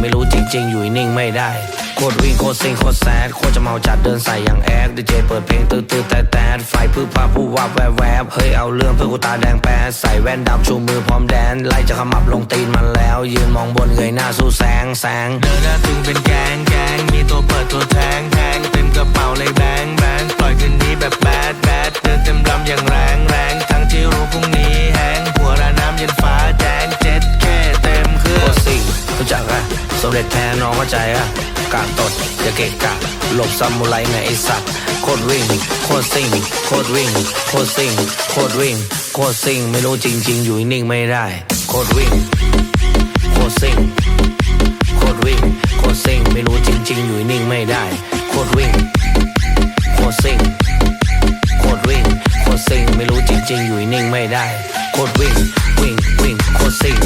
ไม่รู้จริง ๆ อยู่นิ่งไม่ได้โคตรวิ่งโคตรซิงโคตรแซดโคตรจะเมาจัดเดินใส่อย่างแอดดีเจเปิดเพลงตื้อตื้อแต่แต่ไฟพื้นผ้าผู้วับแวบแวบเฮ้ยเอาเรื่องเพื่อกูตาแดงแป๊ดใส่แว่นดำชูมือพร้อมแดนไล่จะขมับลงตีนมันแล้ว ยืนมองบนเงยหน้าสู้แสงแสงเดินหน้าตึงเป็นแกงแกงมีตัวเปิดตัวแทงแทงเต็มกระเป๋าเลยแบงแบงปล่อยคืนนี้แบบแบดแบดเดินเต็มลำอย่างแรงแรงทั้งที่รู้พรุ่งนี้แห้งหัวระน้ำเย็นฟ้าแดงเจ็ดแค่เต็มเครื่โคองตรซิงรู้จักอะ สมเด็จแท้น้องเข้าใจอะกาดตดอย่าเกะกะ หลบซามูไรไงไอสัตว์โคตรวิ่ง โคตรซิงโคตรวิ่ง โคตรซิงโคตรวิ่ง โคตรซิงไม่รู้จริง ๆ อยู่นิ่งไม่ได้ โคตรวิ่ง โคตรซิงโคตรวิ่ง โคตรซิงไม่รู้จริง ๆ อยู่นิ่งไม่ได้ โคตรวิ่ง โคตรซิงโคตรวิ่ง โคตรซิงไม่รู้จริง ๆ อยู่นิ่งไม่ได้ โคตรวิ่ง วิ่ง วิ่ง โคตรซิง